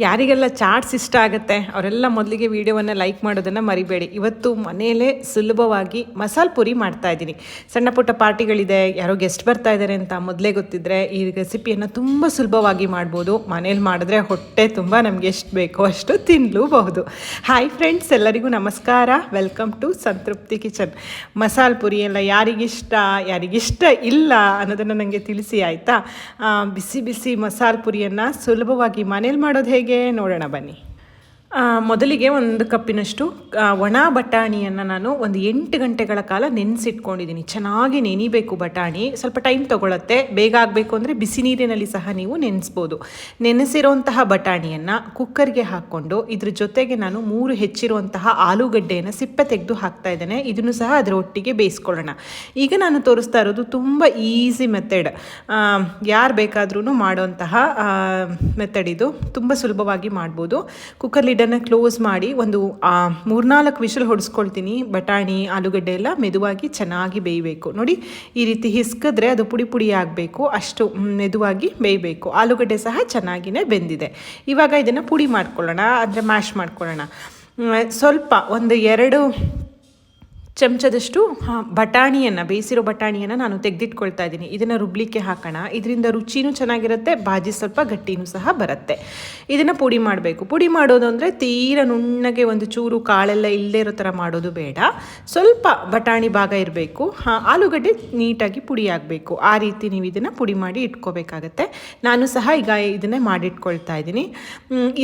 ಯಾರಿಗೆಲ್ಲ ಚಾಟ್ಸ್ ಇಷ್ಟ ಆಗುತ್ತೆ, ಅವರೆಲ್ಲ ಮೊದಲಿಗೆ ವೀಡಿಯೋವನ್ನು ಲೈಕ್ ಮಾಡೋದನ್ನು ಮರಿಬೇಡಿ. ಇವತ್ತು ಮನೆಯಲ್ಲೇ ಸುಲಭವಾಗಿ ಮಸಾಲೆ ಪುರಿ ಮಾಡ್ತಾ ಇದ್ದೀನಿ. ಸಣ್ಣ ಪುಟ್ಟ ಪಾರ್ಟಿಗಳಿದೆ, ಯಾರೋ ಗೆಸ್ಟ್ ಬರ್ತಾ ಇದ್ದಾರೆ ಅಂತ ಮೊದಲೇ ಗೊತ್ತಿದ್ದರೆ ಈ ರೆಸಿಪಿಯನ್ನು ತುಂಬ ಸುಲಭವಾಗಿ ಮಾಡ್ಬೋದು. ಮನೇಲಿ ಮಾಡಿದ್ರೆ ಹೊಟ್ಟೆ ತುಂಬ ನಮಗೆ ಎಷ್ಟು ಬೇಕೋ ಅಷ್ಟು ತಿನ್ನಲೂಬಹುದು ಹಾಯ್ ಫ್ರೆಂಡ್ಸ್, ಎಲ್ಲರಿಗೂ ನಮಸ್ಕಾರ. Welcome to Santrupti kitchen. Masala puri ಎಲ್ಲ ಯಾರಿಗಿಷ್ಟ ಯಾರಿಗಿಷ್ಟ ಇಲ್ಲ ಅನ್ನೋದನ್ನು ನನಗೆ ತಿಳಿಸಿ, ಆಯಿತಾ? ಬಿಸಿ ಬಿಸಿ ಮಸಾಲ ಪುರಿಯನ್ನು ಸುಲಭವಾಗಿ ಮನೇಲಿ ಮಾಡೋದು ನೋಡೋಣ ಬನ್ನಿ. ಮೊದಲಿಗೆ ಒಂದು ಕಪ್ಪಿನಷ್ಟು ಒಣ ಬಟಾಣಿಯನ್ನು ನಾನು ಒಂದು ಎಂಟು ಗಂಟೆಗಳ ಕಾಲ ನೆನೆಸಿಟ್ಕೊಂಡಿದ್ದೀನಿ. ಚೆನ್ನಾಗಿ ನೆನಿಬೇಕು ಬಟಾಣಿ. ಸ್ವಲ್ಪ ಟೈಮ್ ತೊಗೊಳತ್ತೆ. ಬೇಗ ಆಗಬೇಕು ಅಂದರೆ ಬಿಸಿ ನೀರಿನಲ್ಲಿ ಸಹ ನೀವು ನೆನೆಸ್ಬೋದು. ನೆನೆಸಿರುವಂತಹ ಬಟಾಣಿಯನ್ನು ಕುಕ್ಕರ್ಗೆ ಹಾಕ್ಕೊಂಡು ಇದ್ರ ಜೊತೆಗೆ ನಾನು ಮೂರು ಹೆಚ್ಚಿರುವಂತಹ ಆಲೂಗಡ್ಡೆಯನ್ನು ಸಿಪ್ಪೆ ತೆಗೆದು ಹಾಕ್ತಾ ಇದ್ದೇನೆ. ಇದನ್ನು ಸಹ ಅದರ ಒಟ್ಟಿಗೆ ಬೇಯಿಸ್ಕೊಳ್ಳೋಣ. ಈಗ ನಾನು ತೋರಿಸ್ತಾ ಇರೋದು ತುಂಬ ಈಸಿ ಮೆಥಡ್. ಯಾರು ಬೇಕಾದ್ರೂ ಮಾಡೋಂತಹ ಮೆಥಡ್ ಇದು. ತುಂಬ ಸುಲಭವಾಗಿ ಮಾಡ್ಬೋದು. ಕುಕ್ಕರ್ ಲಿಡನ್ನು ಕ್ಲೋಸ್ ಮಾಡಿ ಒಂದು ಮೂರ್ನಾಲ್ಕು ವಿಷಲ್ ಹೊಡಿಸ್ಕೊಳ್ತೀನಿ. ಬಟಾಣಿ, ಆಲೂಗಡ್ಡೆ ಎಲ್ಲ ಮೆದುವಾಗಿ ಚೆನ್ನಾಗಿ ಬೇಯಬೇಕು. ನೋಡಿ, ಈ ರೀತಿ ಹಿಸ್ಕಿದ್ರೆ ಅದು ಪುಡಿ ಪುಡಿ ಆಗಬೇಕು. ಅಷ್ಟು ಮೆದುವಾಗಿ ಬೇಯಬೇಕು. ಆಲೂಗಡ್ಡೆ ಸಹ ಚೆನ್ನಾಗಿಯೇ ಬೆಂದಿದೆ. ಇವಾಗ ಇದನ್ನು ಪುಡಿ ಮಾಡ್ಕೊಳ್ಳೋಣ, ಅಂದರೆ ಮ್ಯಾಶ್ ಮಾಡ್ಕೊಳ್ಳೋಣ. ಸ್ವಲ್ಪ ಒಂದು ಎರಡು ಚಮಚದಷ್ಟು ಬಟಾಣಿಯನ್ನು, ಬೇಯಿಸಿರೋ ಬಟಾಣಿಯನ್ನು ನಾನು ತೆಗೆದಿಟ್ಕೊಳ್ತಾ ಇದ್ದೀನಿ. ಇದನ್ನು ರುಬ್ಲಿಕ್ಕೆ ಹಾಕೋಣ. ಇದರಿಂದ ರುಚಿನೂ ಚೆನ್ನಾಗಿರುತ್ತೆ, ಬಾಜಿ ಸ್ವಲ್ಪ ಗಟ್ಟಿನೂ ಸಹ ಬರುತ್ತೆ. ಇದನ್ನು ಪುಡಿ ಮಾಡಬೇಕು. ಪುಡಿ ಮಾಡೋದು ಅಂದರೆ ತೀರ ನುಣ್ಣಗೆ ಒಂದು ಚೂರು ಕಾಳೆಲ್ಲ ಇಲ್ಲದೇ ಇರೋ ಥರ ಮಾಡೋದು ಬೇಡ. ಸ್ವಲ್ಪ ಬಟಾಣಿ ಭಾಗ ಇರಬೇಕು. ಆಲೂಗಡ್ಡೆ ನೀಟಾಗಿ ಪುಡಿ ಆಗಬೇಕು. ಆ ರೀತಿ ನೀವು ಇದನ್ನು ಪುಡಿ ಮಾಡಿ ಇಟ್ಕೋಬೇಕಾಗತ್ತೆ. ನಾನು ಸಹ ಈಗ ಇದನ್ನೇ ಮಾಡಿಟ್ಕೊಳ್ತಾ ಇದ್ದೀನಿ.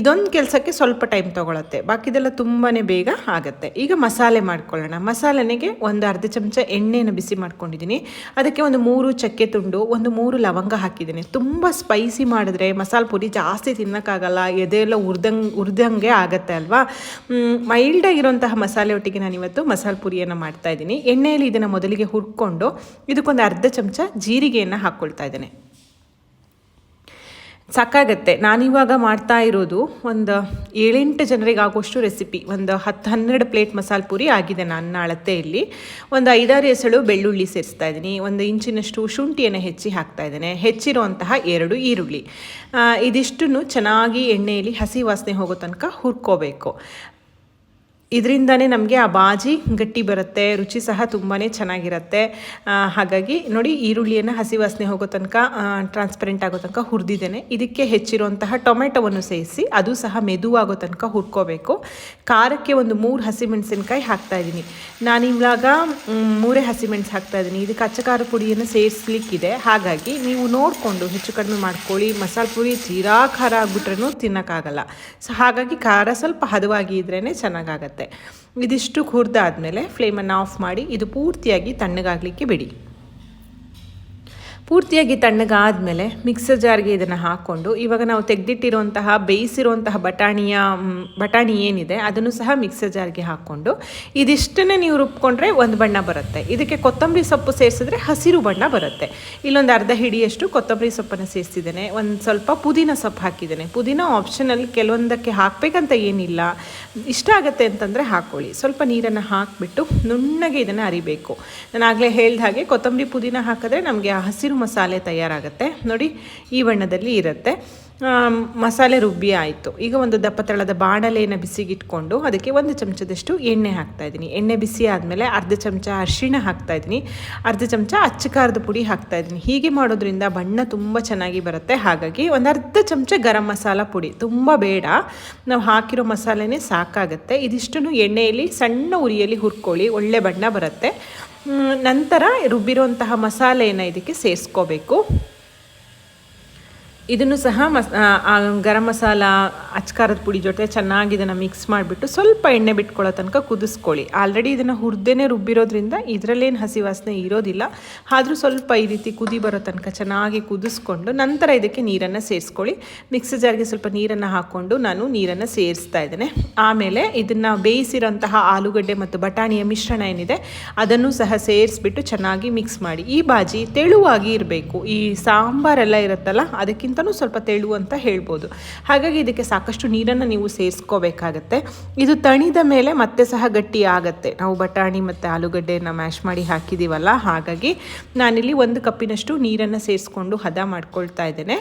ಇದೊಂದು ಕೆಲಸಕ್ಕೆ ಸ್ವಲ್ಪ ಟೈಮ್ ತೊಗೊಳತ್ತೆ. ಬಾಕಿದೆಲ್ಲ ತುಂಬಾ ಬೇಗ ಆಗುತ್ತೆ. ಈಗ ಮಸಾಲೆ ಮಾಡ್ಕೊಳ್ಳೋಣ. ಮಸಾಲೆನೆಗೆ ಒಂದು ಅರ್ಧ ಚಮಚ ಎಣ್ಣೆಯನ್ನು ಬಿಸಿ ಮಾಡ್ಕೊಂಡಿದ್ದೀನಿ. ಅದಕ್ಕೆ ಒಂದು ಮೂರು ಚಕ್ಕೆ ತುಂಡು, ಒಂದು ಮೂರು ಲವಂಗ ಹಾಕಿದ್ದೀನಿ. ತುಂಬ ಸ್ಪೈಸಿ ಮಾಡಿದ್ರೆ ಮಸಾಲೆ ಪುರಿ ಜಾಸ್ತಿ ತಿನ್ನೋಕ್ಕಾಗಲ್ಲ ಎದೆಲ್ಲ ಉರ್ದಂಗೆ ಉರ್ದಂಗೆ ಆಗುತ್ತೆ ಅಲ್ವಾ? ಮೈಲ್ಡಾಗಿರುವಂತಹ ಮಸಾಲೆ ಒಟ್ಟಿಗೆ ನಾನು ಇವತ್ತು ಮಸಾಲೆ ಪುರಿಯನ್ನು ಮಾಡ್ತಾ ಇದ್ದೀನಿ. ಎಣ್ಣೆಯಲ್ಲಿ ಇದನ್ನು ಮೊದಲಿಗೆ ಹುರ್ಕೊಂಡು, ಇದಕ್ಕೊಂದು ಅರ್ಧ ಚಮಚ ಜೀರಿಗೆಯನ್ನು ಹಾಕ್ಕೊಳ್ತಾ ಇದ್ದೇನೆ. ಸಾಕಾಗತ್ತೆ. ನಾನಿವಾಗ ಮಾಡ್ತಾ ಇರೋದು ಒಂದು ಏಳೆಂಟು ಜನರಿಗೆ ಆಗೋಷ್ಟು ರೆಸಿಪಿ ಒಂದು ಹತ್ತು ಹನ್ನೆರಡು ಪ್ಲೇಟ್ ಮಸಾಲೆ ಪೂರಿ ಆಗಿದೆ ನನ್ನ ಅಳತೆಯಲ್ಲಿ. ಒಂದು ಐದಾರು ಎಸಳು ಬೆಳ್ಳುಳ್ಳಿ ಸೇರಿಸ್ತಾ ಇದ್ದೀನಿ. ಒಂದು ಇಂಚಿನಷ್ಟು ಶುಂಠಿಯನ್ನು ಹೆಚ್ಚಿ ಹಾಕ್ತಾ ಇದ್ದೇನೆ. ಹೆಚ್ಚಿರುವಂತಹ ಎರಡು ಈರುಳ್ಳಿ. ಇದಿಷ್ಟನ್ನು ಚೆನ್ನಾಗಿ ಎಣ್ಣೆಯಲ್ಲಿ ಹಸಿ ವಾಸನೆ ಹೋಗೋ ತನಕ ಹುರ್ಕೋಬೇಕು. ಇದರಿಂದನೇ ನಮಗೆ ಆ ಬಾಜಿ ಗಟ್ಟಿ ಬರುತ್ತೆ ರುಚಿ ಸಹ ತುಂಬಾ ಚೆನ್ನಾಗಿರುತ್ತೆ. ಹಾಗಾಗಿ ನೋಡಿ ಈರುಳ್ಳಿಯನ್ನು ಹಸಿ ವಾಸನೆ ಹೋಗೋ ತನಕ ಟ್ರಾನ್ಸ್ಪರೆಂಟ್ ಆಗೋ ತನಕ ಹುರಿದಿದ್ದೇನೆ. ಇದಕ್ಕೆ ಹೆಚ್ಚಿರುವಂತಹ ಟೊಮೆಟೊವನ್ನು ಸೇರಿಸಿ ಅದು ಸಹ ಮೆದುವಾಗೋ ತನಕ ಹುರ್ಕೋಬೇಕು. ಖಾರಕ್ಕೆ ಒಂದು ಮೂರು ಹಸಿಮೆಣಸಿನ್ಕಾಯಿ ಹಾಕ್ತಾ ಇದ್ದೀನಿ. ನಾನು ಇವಾಗ ಮ್, ಮೂರೇ ಹಸಿಮೆಣಸು ಹಾಕ್ತಾ ಇದ್ದೀನಿ. ಇದಕ್ಕೆ ಅಚ್ಚ ಖಾರ ಪುಡಿಯನ್ನು ಸೇರಿಸ್ಲಿಕ್ಕಿದೆ. ಹಾಗಾಗಿ ನೀವು ನೋಡಿಕೊಂಡು ಹೆಚ್ಚು ಕಡಿಮೆ ಮಾಡ್ಕೊಳ್ಳಿ. ಮಸಾಲೆ ಪುರಿ ತೀರಾ ಖಾರ ಆಗ್ಬಿಟ್ರೂ ತಿನ್ನೋಕ್ಕಾಗಲ್ಲ. ಸೊ ಹಾಗಾಗಿ ಖಾರ ಸ್ವಲ್ಪ ಹದವಾಗಿ ಇದ್ರೇ ಚೆನ್ನಾಗಾಗತ್ತೆ. ಇದಿಷ್ಟು ಹುರಿದಾದ್ಮೇಲೆ ಫ್ಲೇಮನ್ನು ಆಫ್ ಮಾಡಿ ಇದು ಪೂರ್ತಿಯಾಗಿ ತಣ್ಣಗಾಗಲಿಕ್ಕೆ ಬಿಡಿ. ಪೂರ್ತಿಯಾಗಿ ತಣ್ಣಗಾದಮೇಲೆ ಮಿಕ್ಸರ್ ಜಾರ್ಗೆ ಇದನ್ನು ಹಾಕ್ಕೊಂಡು ಇವಾಗ ನಾವು ತೆಗೆದಿಟ್ಟಿರುವಂತಹ, ಬೇಯಿಸಿರುವಂತಹ ಬಟಾಣಿಯ ಬಟಾಣಿ ಏನಿದೆ ಅದನ್ನು ಸಹ ಮಿಕ್ಸರ್ ಜಾರ್ಗೆ ಹಾಕ್ಕೊಂಡು ಇದಿಷ್ಟನ್ನೇ ನೀವು ರುಬ್ಕೊಂಡ್ರೆ ಒಂದು ಬಣ್ಣ ಬರುತ್ತೆ. ಇದಕ್ಕೆ ಕೊತ್ತಂಬರಿ ಸೊಪ್ಪು ಸೇರಿಸಿದ್ರೆ ಹಸಿರು ಬಣ್ಣ ಬರುತ್ತೆ. ಇಲ್ಲೊಂದು ಅರ್ಧ ಹಿಡಿಯಷ್ಟು ಕೊತ್ತಂಬರಿ ಸೊಪ್ಪನ್ನು ಸೇರಿಸಿದ್ದೇನೆ. ಒಂದು ಸ್ವಲ್ಪ ಪುದೀನ ಸೊಪ್ಪು ಹಾಕಿದ್ದೇನೆ. ಪುದೀನ ಆಪ್ಷನಲ್ಲಿ ಕೆಲವೊಂದಕ್ಕೆ ಹಾಕಬೇಕಂತ ಏನಿಲ್ಲ. ಇಷ್ಟ ಆಗುತ್ತೆ ಅಂತಂದರೆ ಹಾಕ್ಕೊಳ್ಳಿ ಸ್ವಲ್ಪ ನೀರನ್ನು ಹಾಕಿಬಿಟ್ಟು ನುಣ್ಣಗೆ ಇದನ್ನು ಅರಿಬೇಕು. ನಾನು ಆಗಲೇ ಹೇಳ್ದ ಹಾಗೆ ಕೊತ್ತಂಬರಿ ಪುದೀನ ಹಾಕಿದ್ರೆ ನಮಗೆ ಆ ಹಸಿರು ಮಸಾಲೆ ತಯಾರಾಗುತ್ತೆ. ನೋಡಿ, ಈ ಬಣ್ಣದಲ್ಲಿ ಇರುತ್ತೆ. ಮಸಾಲೆ ರುಬ್ಬಿ ಆಯಿತು. ಈಗ ಒಂದು ದಪ್ಪ ತಳದ ಬಾಣಲೆಯನ್ನು ಬಿಸಿಗಿಟ್ಕೊಂಡು ಅದಕ್ಕೆ ಒಂದು ಚಮಚದಷ್ಟು ಎಣ್ಣೆ ಹಾಕ್ತಾ ಇದ್ದೀನಿ. ಎಣ್ಣೆ ಬಿಸಿ ಆದಮೇಲೆ ಅರ್ಧ ಚಮಚ ಅರಿಶಿಣ ಹಾಕ್ತಾ ಇದ್ದೀನಿ. ಅರ್ಧ ಚಮಚ ಅಚ್ಚ ಖಾರದ ಪುಡಿ ಹಾಕ್ತಾ ಇದ್ದೀನಿ. ಹೀಗೆ ಮಾಡೋದ್ರಿಂದ ಬಣ್ಣ ತುಂಬ ಚೆನ್ನಾಗಿ ಬರುತ್ತೆ. ಹಾಗಾಗಿ ಒಂದು ಅರ್ಧ ಚಮಚ ಗರಂ ಮಸಾಲ ಪುಡಿ. ತುಂಬ ಬೇಡ. ನಾವು ಹಾಕಿರೋ ಮಸಾಲೆನೇ ಸಾಕಾಗುತ್ತೆ. ಇದಿಷ್ಟನ್ನು ಎಣ್ಣೆಯಲ್ಲಿ, ಸಣ್ಣ ಉರಿಯಲ್ಲಿ ಹುರ್ಕೊಳ್ಳಿ. ಒಳ್ಳೆ ಬಣ್ಣ ಬರುತ್ತೆ. ನಂತರ ರುಬ್ಬಿರುವಂತಹ ಮಸಾಲೆಯನ್ನು ಇದಕ್ಕೆ ಸೇರಿಸ್ಕೋಬೇಕು. ಇದನ್ನು ಸಹ ಮಸ್ ಗರಂ ಮಸಾಲ ಅಚ್ಕಾರದ ಪುಡಿ ಜೊತೆ ಚೆನ್ನಾಗಿ ಇದನ್ನು ಮಿಕ್ಸ್ ಮಾಡಿಬಿಟ್ಟು ಸ್ವಲ್ಪ ಎಣ್ಣೆ ಬಿಟ್ಕೊಳ್ಳೋ ತನಕ ಕುದಿಸ್ಕೊಳ್ಳಿ. ಆಲ್ರೆಡಿ ಇದನ್ನು ಹುರಿದೇನೆ ರುಬ್ಬಿರೋದ್ರಿಂದ ಇದರಲ್ಲೇನು ಹಸಿ ವಾಸನೆ ಇರೋದಿಲ್ಲ. ಆದರೂ ಸ್ವಲ್ಪ ಈ ರೀತಿ ಕುದಿ ಬರೋ ತನಕ ಚೆನ್ನಾಗಿ ಕುದಿಸ್ಕೊಂಡು ನಂತರ ಇದಕ್ಕೆ ನೀರನ್ನು ಸೇರಿಸ್ಕೊಳ್ಳಿ. ಮಿಕ್ಸಿ ಜಾರ್ಗೆ ಸ್ವಲ್ಪ ನೀರನ್ನು ಹಾಕ್ಕೊಂಡು ನಾನು ನೀರನ್ನು ಸೇರಿಸ್ತಾ ಇದ್ದೇನೆ. ಆಮೇಲೆ ಇದನ್ನು ಬೇಯಿಸಿರೋಂತಹ ಆಲೂಗಡ್ಡೆ ಮತ್ತು ಬಟಾಣಿಯ ಮಿಶ್ರಣ ಏನಿದೆ ಅದನ್ನು ಸಹ ಸೇರಿಸ್ಬಿಟ್ಟು ಚೆನ್ನಾಗಿ ಮಿಕ್ಸ್ ಮಾಡಿ. ಈ ಬಾಜಿ ತೆಳುವಾಗಿ ಇರಬೇಕು. ಈ ಸಾಂಬಾರೆಲ್ಲ ಇರುತ್ತಲ್ಲ ಅದಕ್ಕಿಂತಲೂ ಸ್ವಲ್ಪ ತೆಳು ಅಂತ ಹೇಳ್ಬೋದು. ಹಾಗಾಗಿ ಇದಕ್ಕೆ ಸಾಕಷ್ಟು ನೀರನ್ನು ನೀವು ಸೇರಿಸ್ಕೋಬೇಕಾಗತ್ತೆ. ಇದು ತಣಿದ ಮೇಲೆ ಮತ್ತೆ ಸಹ ಗಟ್ಟಿ ಆಗುತ್ತೆ. ನಾವು ಬಟಾಣಿ ಮತ್ತು ಆಲೂಗಡ್ಡೆಯನ್ನು ಮ್ಯಾಶ್ ಮಾಡಿ ಹಾಕಿದ್ದೀವಲ್ಲ ಹಾಗಾಗಿ ನಾನಿಲ್ಲಿ ಒಂದು ಕಪ್ಪಿನಷ್ಟು ನೀರನ್ನು ಸೇರಿಸ್ಕೊಂಡು ಹದ ಮಾಡ್ಕೊಳ್ತಾ ಇದ್ದೇನೆ.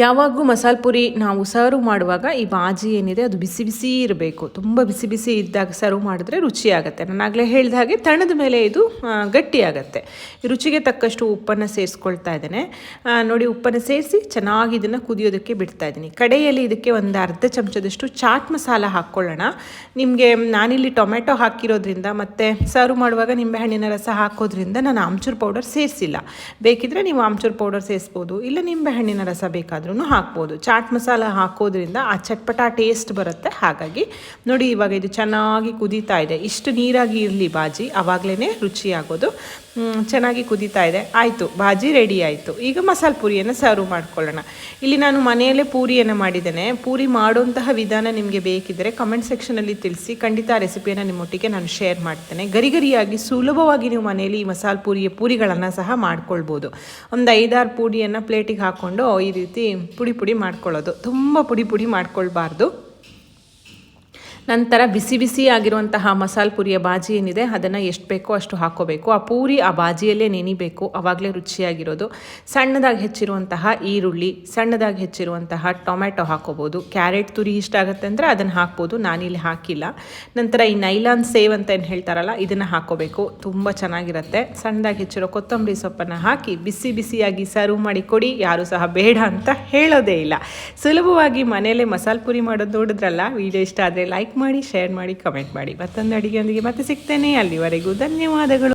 ಯಾವಾಗಲೂ ಮಸಾಲ ಪುರಿ ನಾವು ಸರ್ವ್ ಮಾಡುವಾಗ ಈ ಬಾಜಿ ಏನಿದೆ ಅದು ಬಿಸಿ ಬಿಸಿ ಇರಬೇಕು. ತುಂಬ ಬಿಸಿ ಬಿಸಿ ಇದ್ದಾಗ ಸರ್ವ್ ಮಾಡಿದ್ರೆ ರುಚಿಯಾಗುತ್ತೆ ನಾನು ಆಗಲೇ ಹೇಳಿದ ಹಾಗೆ ತಣದ ಮೇಲೆ ಇದು ಗಟ್ಟಿ ಗಟ್ಟಿಯಾಗತ್ತೆ ರುಚಿಗೆ ತಕ್ಕಷ್ಟು ಉಪ್ಪನ್ನು ಸೇರಿಸ್ಕೊಳ್ತಾ ಇದ್ದೇನೆ. ನೋಡಿ ಉಪ್ಪನ್ನು ಸೇರಿಸಿ ಚೆನ್ನಾಗಿ ಇದನ್ನು ಕುದಿಯೋದಕ್ಕೆ ಬಿಡ್ತಾ ಇದ್ದೀನಿ. ಕಡೆಯಲ್ಲಿ ಇದಕ್ಕೆ ಒಂದು ಅರ್ಧ ಚಮಚದಷ್ಟು ಚಾಟ್ ಮಸಾಲ ಹಾಕ್ಕೊಳ್ಳೋಣ. ನಿಮಗೆ ನಾನಿಲ್ಲಿ ಟೊಮೆಟೊ ಹಾಕಿರೋದ್ರಿಂದ ಮತ್ತು ಸರ್ವ್ ಮಾಡುವಾಗ ನಿಂಬೆಹಣ್ಣಿನ ರಸ ಹಾಕೋದ್ರಿಂದ ನಾನು ಆಮ್ಚೂರ್ ಪೌಡರ್ ಸೇರಿಸಿಲ್ಲ. ಬೇಕಿದ್ರೆ ನೀವು ಆಮ್ಚೂರ್ ಪೌಡರ್ ಸೇರಿಸ್ಬೋದು. ಇಲ್ಲ ನಿಂಬೆಹಣ್ಣಿನ ರಸ ಬೇಕಾದ್ರೂ ಹಾಕ್ಬೋದು. ಚಾಟ್ ಮಸಾಲ ಹಾಕೋದ್ರಿಂದ ಆ ಚಟ್ಪಟ ಟೇಸ್ಟ್ ಬರುತ್ತೆ. ಹಾಗಾಗಿ ನೋಡಿ ಇವಾಗ ಇದು ಚೆನ್ನಾಗಿ ಕುದೀತಾ ಇದೆ. ಇಷ್ಟು ನೀರಾಗಿ ಇರಲಿ ಬಾಜಿ ಆವಾಗಲೇ ಆಗೋದು ಚೆನ್ನಾಗಿ ಕುದೀತಾ ಇದೆ. ಆಯಿತು, ಬಾಜಿ ರೆಡಿ ಆಯಿತು. ಈಗ ಮಸಾಲೆ ಪೂರಿಯನ್ನು ಸರ್ವ್ ಮಾಡ್ಕೊಳ್ಳೋಣ. ಇಲ್ಲಿ ನಾನು ಮನೆಯಲ್ಲೇ ಪೂರಿಯನ್ನು ಮಾಡಿದ್ದೇನೆ. ಪೂರಿ ಮಾಡುವಂತಹ ವಿಧಾನ ನಿಮಗೆ ಬೇಕಿದ್ದರೆ ಕಮೆಂಟ್ ಸೆಕ್ಷನಲ್ಲಿ ತಿಳಿಸಿ, ಖಂಡಿತ ರೆಸಿಪಿಯನ್ನು ನಿಮ್ಮೊಟ್ಟಿಗೆ ನಾನು ಶೇರ್ ಮಾಡ್ತೇನೆ. ಗರಿಗರಿಯಾಗಿ ಸುಲಭವಾಗಿ ನೀವು ಮನೆಯಲ್ಲಿ ಈ ಮಸಾಲೆ ಪೂರಿಯ ಪೂರಿಗಳನ್ನು ಸಹ ಮಾಡ್ಕೊಳ್ಬೋದು. ಒಂದು ಐದಾರು ಪೂರಿಯನ್ನು ಪ್ಲೇಟಿಗೆ ಹಾಕ್ಕೊಂಡು ಈ ರೀತಿ ಪುಡಿ ಪುಡಿ ಮಾಡ್ಕೊಳ್ಳೋದು. ತುಂಬ ಪುಡಿ ಪುಡಿ ಮಾಡ್ಕೊಳ್ಬಾರ್ದು. ನಂತರ ಬಿಸಿ ಬಿಸಿ ಆಗಿರುವಂತಹ ಮಸಾಲೆ ಪುರಿಯ ಬಾಜಿ ಏನಿದೆ, ಅದನ್ನು ಎಷ್ಟು ಬೇಕೋ ಅಷ್ಟು ಹಾಕೋಬೇಕು. ಆ ಪೂರಿ ಆ ಬಾಜಿಯಲ್ಲೇ ನೆನಿಬೇಕು ಆವಾಗಲೇ ರುಚಿಯಾಗಿರೋದು. ಸಣ್ಣದಾಗಿ ಹೆಚ್ಚಿರುವಂತಹ ಈರುಳ್ಳಿ, ಸಣ್ಣದಾಗಿ ಹೆಚ್ಚಿರುವಂತಹ ಟೊಮೆಟೊ ಹಾಕೋಬೋದು. ಕ್ಯಾರೆಟ್ ತುರಿ ಇಷ್ಟ ಆಗುತ್ತೆ ಅಂದರೆ ಅದನ್ನು ಹಾಕ್ಬೋದು, ನಾನಿಲ್ಲಿ ಹಾಕಿಲ್ಲ. ನಂತರ ಈ ನೈಲಾನ್ ಸೇವ್ ಅಂತ ಏನು ಹೇಳ್ತಾರಲ್ಲ, ಇದನ್ನು ಹಾಕೋಬೇಕು. ತುಂಬ ಚೆನ್ನಾಗಿರುತ್ತೆ. ಸಣ್ಣದಾಗಿ ಹೆಚ್ಚಿರೋ ಕೊತ್ತಂಬರಿ ಸೊಪ್ಪನ್ನು ಹಾಕಿ ಬಿಸಿ ಬಿಸಿಯಾಗಿ ಸರ್ವ್ ಮಾಡಿ ಕೊಡಿ, ಯಾರೂ ಸಹ ಬೇಡ ಅಂತ ಹೇಳೋದೇ ಇಲ್ಲ. ಸುಲಭವಾಗಿ ಮನೆಯಲ್ಲೇ ಮಸಾಲೆ ಪುರಿ ಮಾಡೋದು ನೋಡಿದ್ರಲ್ಲ, ವಿಡಿಯೋ ಇಷ್ಟ ಆದರೆ ಲೈಕ್ ಮಾಡಿ ಶೇರ್ ಮಾಡಿ ಕಮೆಂಟ್ ಮಾಡಿ. ಮತ್ತೊಂದು ಅಡಿಗೆಯೊಂದಿಗೆ ಮತ್ತೆ ಸಿಗ್ತೇನೆ. ಅಲ್ಲಿವರೆಗೂ ಧನ್ಯವಾದಗಳು.